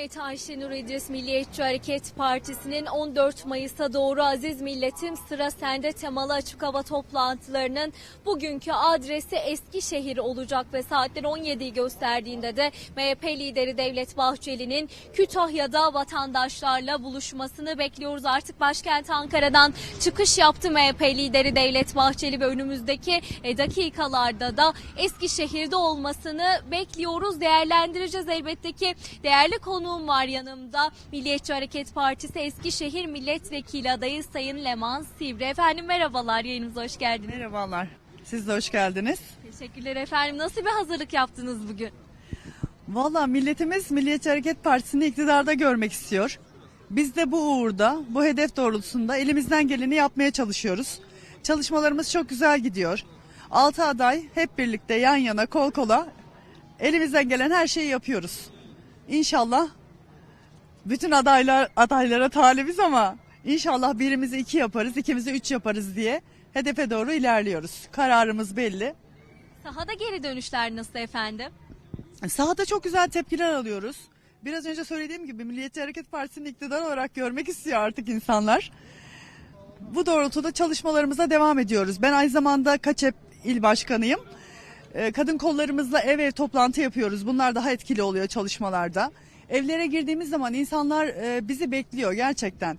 Evet Ayşenur İdris Milliyetçi Hareket Partisi'nin 14 Mayıs'a doğru Aziz Milletim Sıra Sende temalı açık hava toplantılarının bugünkü adresi Eskişehir olacak ve saatler 17'yi gösterdiğinde de MHP lideri Devlet Bahçeli'nin Kütahya'da vatandaşlarla buluşmasını bekliyoruz. Artık başkent Ankara'dan çıkış yaptı MHP lideri Devlet Bahçeli ve önümüzdeki e, dakikalarda da Eskişehir'de olmasını bekliyoruz. Değerlendireceğiz elbette ki değerli konuğum var yanımda. Milliyetçi Hareket Partisi Eskişehir Milletvekili adayı Sayın Leman Sivri. Efendim merhabalar yayınımıza hoş geldiniz. Merhabalar. Siz de hoş geldiniz. Teşekkürler efendim. Nasıl bir hazırlık yaptınız bugün? Valla milletimiz Milliyetçi Hareket Partisi'ni iktidarda görmek istiyor. Biz de bu uğurda, bu hedef doğrultusunda elimizden geleni yapmaya çalışıyoruz. Çalışmalarımız çok güzel gidiyor. Altı aday hep birlikte yan yana kol kola elimizden gelen her şeyi yapıyoruz. İnşallah bütün adaylar adaylara talibiz ama inşallah birimizi iki yaparız, ikimizi üç yaparız diye hedefe doğru ilerliyoruz. Kararımız belli. Sahada geri dönüşler nasıl efendim? Sahada çok güzel tepkiler alıyoruz. Biraz önce söylediğim gibi Milliyetçi Hareket Partisi'ni iktidar olarak görmek istiyor artık insanlar. Bu doğrultuda çalışmalarımıza devam ediyoruz. Ben aynı zamanda Kaçep il başkanıyım. Ee, Kadın kollarımızla ev ev toplantı yapıyoruz. Bunlar daha etkili oluyor çalışmalarda. Evlere girdiğimiz zaman insanlar e, bizi bekliyor gerçekten.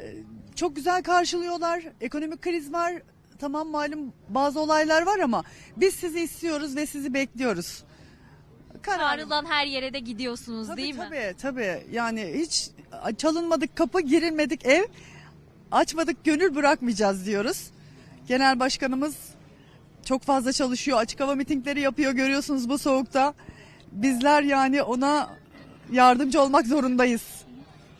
E, Çok güzel karşılıyorlar. Ekonomik kriz var. Tamam malum bazı olaylar var ama biz sizi istiyoruz ve sizi bekliyoruz. Karar- Çağrılan her yere de gidiyorsunuz Tabii, değil mi? Tabii tabii. Yani hiç çalınmadık kapı, girilmedik ev, açmadık gönül bırakmayacağız diyoruz. Genel başkanımız çok fazla çalışıyor. Açık hava mitingleri yapıyor görüyorsunuz bu soğukta. Bizler yani ona yardımcı olmak zorundayız.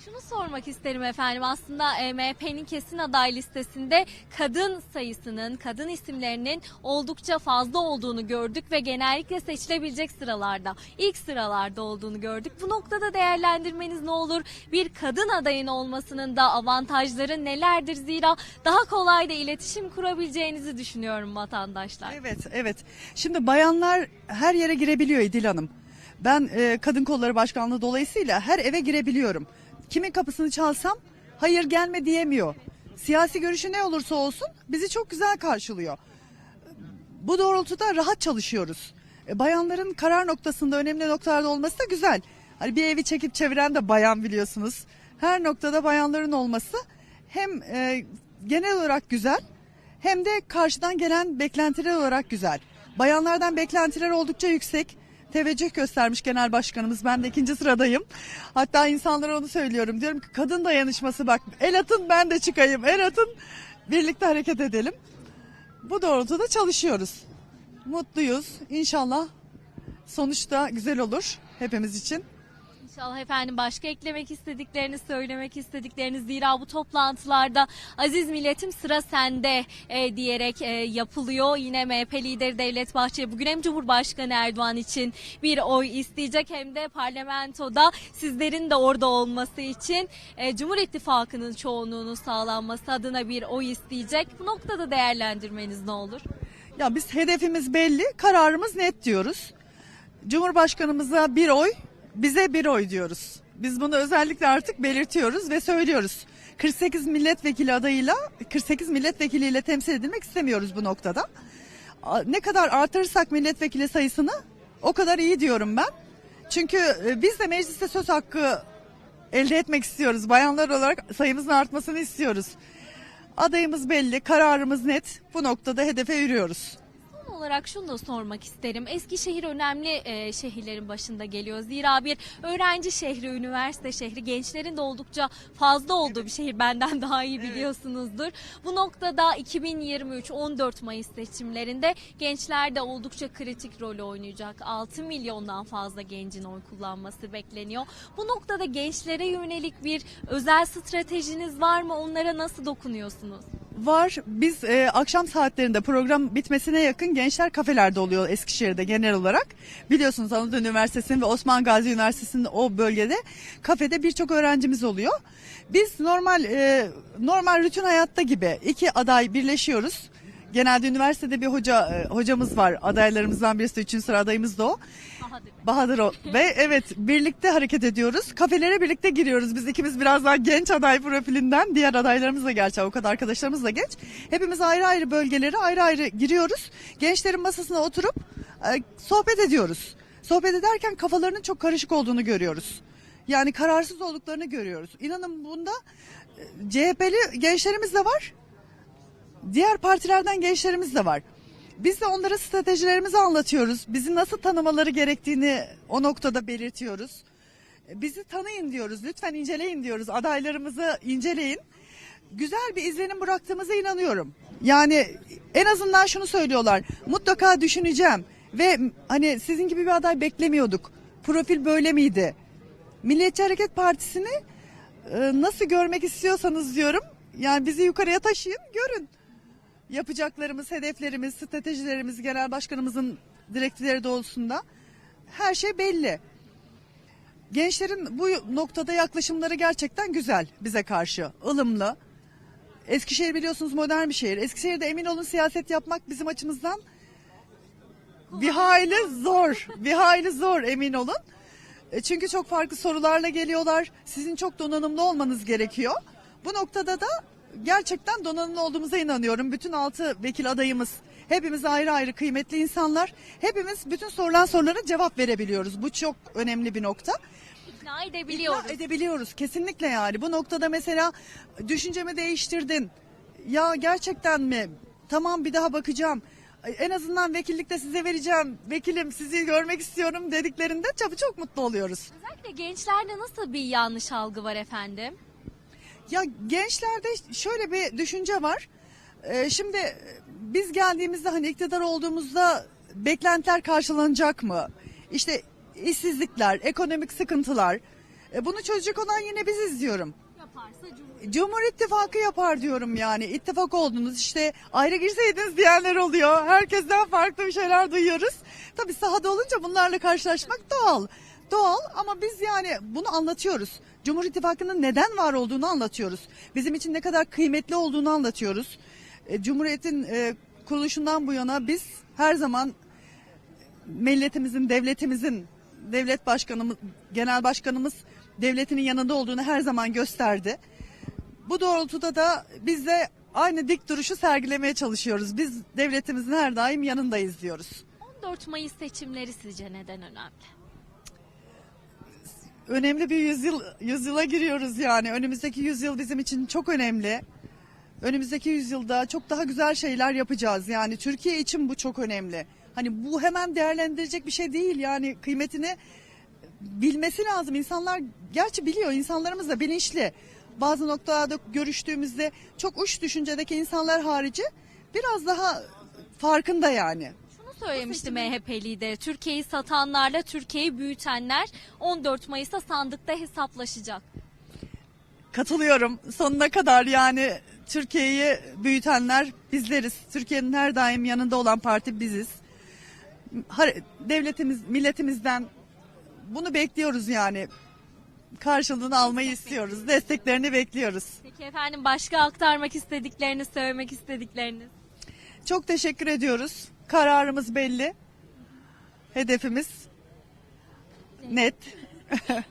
Şunu sormak isterim efendim. Aslında e, MHP'nin kesin aday listesinde kadın sayısının, kadın isimlerinin oldukça fazla olduğunu gördük ve genellikle seçilebilecek sıralarda, ilk sıralarda olduğunu gördük. Bu noktada değerlendirmeniz ne olur? Bir kadın adayın olmasının da avantajları nelerdir? Zira daha kolay da iletişim kurabileceğinizi düşünüyorum vatandaşlar. Evet, evet. Şimdi bayanlar her yere girebiliyor İdil Hanım. Ben e, kadın kolları başkanlığı dolayısıyla her eve girebiliyorum. Kimin kapısını çalsam hayır gelme diyemiyor. Siyasi görüşü ne olursa olsun bizi çok güzel karşılıyor. Bu doğrultuda rahat çalışıyoruz. E, bayanların karar noktasında önemli noktalarda olması da güzel. Hani bir evi çekip çeviren de bayan biliyorsunuz. Her noktada bayanların olması hem e, genel olarak güzel hem de karşıdan gelen beklentiler olarak güzel. Bayanlardan beklentiler oldukça yüksek. Teveccüh göstermiş genel başkanımız. Ben de ikinci sıradayım. Hatta insanlara onu söylüyorum. Diyorum ki kadın dayanışması bak el atın ben de çıkayım. El atın birlikte hareket edelim. Bu doğrultuda çalışıyoruz. Mutluyuz. İnşallah sonuçta güzel olur hepimiz için. İnşallah efendim başka eklemek istedikleriniz, söylemek istedikleriniz zira bu toplantılarda aziz milletim sıra sende e, diyerek e, yapılıyor. Yine MHP lideri Devlet Bahçeli bugün hem Cumhurbaşkanı Erdoğan için bir oy isteyecek hem de parlamentoda sizlerin de orada olması için e, Cumhur İttifakı'nın çoğunluğunun sağlanması adına bir oy isteyecek. Bu noktada değerlendirmeniz ne olur? Ya biz hedefimiz belli, kararımız net diyoruz. Cumhurbaşkanımıza bir oy, bize bir oy diyoruz. Biz bunu özellikle artık belirtiyoruz ve söylüyoruz. 48 milletvekili adayıyla 48 milletvekiliyle temsil edilmek istemiyoruz bu noktada. Ne kadar artırırsak milletvekili sayısını o kadar iyi diyorum ben. Çünkü e, biz de mecliste söz hakkı elde etmek istiyoruz. Bayanlar olarak sayımızın artmasını istiyoruz. Adayımız belli, kararımız net. Bu noktada hedefe yürüyoruz. Olarak şunu da sormak isterim. Eskişehir önemli e, şehirlerin başında geliyor. Zira bir öğrenci şehri, üniversite şehri, gençlerin de oldukça fazla olduğu bir şehir. Benden daha iyi biliyorsunuzdur. Bu noktada 2023 14 Mayıs seçimlerinde gençler de oldukça kritik rol oynayacak. 6 milyondan fazla gencin oy kullanması bekleniyor. Bu noktada gençlere yönelik bir özel stratejiniz var mı? Onlara nasıl dokunuyorsunuz? Var. Biz e, akşam saatlerinde program bitmesine yakın gençler kafelerde oluyor Eskişehir'de genel olarak. Biliyorsunuz Anadolu Üniversitesi'nin ve Osman Gazi Üniversitesi'nin o bölgede kafede birçok öğrencimiz oluyor. Biz normal e, normal rutin hayatta gibi iki aday birleşiyoruz. Genelde üniversitede bir hoca e, hocamız var. Adaylarımızdan birisi 3. sıra adayımız da o. Bahadır. Bahadır o. Ve evet birlikte hareket ediyoruz. Kafelere birlikte giriyoruz. Biz ikimiz biraz daha genç aday profilinden. Diğer adaylarımız da gerçi avukat arkadaşlarımız da genç. Hepimiz ayrı ayrı bölgelere ayrı ayrı giriyoruz. Gençlerin masasına oturup e, sohbet ediyoruz. Sohbet ederken kafalarının çok karışık olduğunu görüyoruz. Yani kararsız olduklarını görüyoruz. İnanın bunda e, CHP'li gençlerimiz de var. Diğer partilerden gençlerimiz de var. Biz de onlara stratejilerimizi anlatıyoruz. Bizi nasıl tanımaları gerektiğini o noktada belirtiyoruz. Bizi tanıyın diyoruz. Lütfen inceleyin diyoruz. Adaylarımızı inceleyin. Güzel bir izlenim bıraktığımıza inanıyorum. Yani en azından şunu söylüyorlar. Mutlaka düşüneceğim. Ve hani sizin gibi bir aday beklemiyorduk. Profil böyle miydi? Milliyetçi Hareket Partisi'ni e, nasıl görmek istiyorsanız diyorum. Yani bizi yukarıya taşıyın, görün yapacaklarımız, hedeflerimiz, stratejilerimiz genel başkanımızın direktifleri doğrultusunda her şey belli. Gençlerin bu noktada yaklaşımları gerçekten güzel bize karşı, ılımlı. Eskişehir biliyorsunuz modern bir şehir. Eskişehir'de emin olun siyaset yapmak bizim açımızdan bir hayli zor. Bir hayli zor emin olun. E, Çünkü çok farklı sorularla geliyorlar. Sizin çok donanımlı olmanız gerekiyor. Bu noktada da gerçekten donanımlı olduğumuza inanıyorum. Bütün altı vekil adayımız hepimiz ayrı ayrı kıymetli insanlar. Hepimiz bütün sorulan sorulara cevap verebiliyoruz. Bu çok önemli bir nokta. İkna edebiliyoruz. İkna edebiliyoruz kesinlikle yani. Bu noktada mesela düşüncemi değiştirdin. Ya gerçekten mi? Tamam bir daha bakacağım. En azından vekillikte size vereceğim. Vekilim sizi görmek istiyorum dediklerinde çok çok mutlu oluyoruz. Özellikle gençlerde nasıl bir yanlış algı var efendim? Ya gençlerde şöyle bir düşünce var. Ee, şimdi biz geldiğimizde hani iktidar olduğumuzda beklentiler karşılanacak mı? İşte işsizlikler, ekonomik sıkıntılar. E, bunu çözecek olan yine biziz diyorum. Yaparsa Cumhurbaşkanı. Cumhur İttifakı yapar diyorum yani. İttifak oldunuz işte ayrı girseydiniz diyenler oluyor. Herkesten farklı bir şeyler duyuyoruz. Tabii sahada olunca bunlarla karşılaşmak doğal. Doğal ama biz yani bunu anlatıyoruz. Cumhur İttifakı'nın neden var olduğunu anlatıyoruz. Bizim için ne kadar kıymetli olduğunu anlatıyoruz. E, Cumhuriyet'in e, kuruluşundan bu yana biz her zaman milletimizin, devletimizin, devlet başkanımız, genel başkanımız devletinin yanında olduğunu her zaman gösterdi. Bu doğrultuda da biz de aynı dik duruşu sergilemeye çalışıyoruz. Biz devletimizin her daim yanındayız diyoruz. 14 Mayıs seçimleri sizce neden önemli? Önemli bir yüzyıl yüzyıla giriyoruz yani. Önümüzdeki yüzyıl bizim için çok önemli. Önümüzdeki yüzyılda çok daha güzel şeyler yapacağız. Yani Türkiye için bu çok önemli. Hani bu hemen değerlendirecek bir şey değil. Yani kıymetini bilmesi lazım. İnsanlar gerçi biliyor. İnsanlarımız da bilinçli. Bazı noktalarda görüştüğümüzde çok uç düşüncedeki insanlar harici biraz daha farkında yani. Söylemişti MHP lideri. Türkiye'yi satanlarla Türkiye'yi büyütenler 14 Mayıs'ta sandıkta hesaplaşacak. Katılıyorum. Sonuna kadar yani Türkiye'yi büyütenler bizleriz. Türkiye'nin her daim yanında olan parti biziz. Devletimiz, milletimizden bunu bekliyoruz yani. Karşılığını almayı istiyoruz. Desteklerini bekliyoruz. Peki efendim başka aktarmak istedikleriniz, söylemek istedikleriniz? Çok teşekkür ediyoruz. Kararımız belli. Hedefimiz net.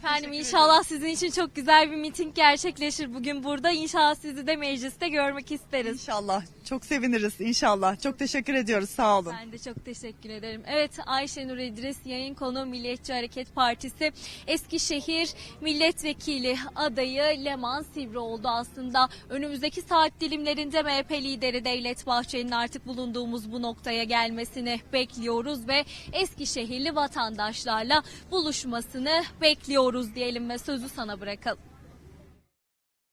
Efendim inşallah sizin için çok güzel bir miting gerçekleşir bugün burada. İnşallah sizi de mecliste görmek isteriz. İnşallah. Çok seviniriz inşallah. Çok teşekkür ediyoruz. Sağ olun. Ben de çok teşekkür ederim. Evet Ayşenur İdris yayın konu Milliyetçi Hareket Partisi Eskişehir Milletvekili adayı Leman Sivri oldu aslında. Önümüzdeki saat dilimlerinde MHP lideri Devlet Bahçeli'nin artık bulunduğumuz bu noktaya gelmesini bekliyoruz ve Eskişehirli vatandaşlarla buluşmasını bekliyoruz diyelim ve sözü sana bırakalım.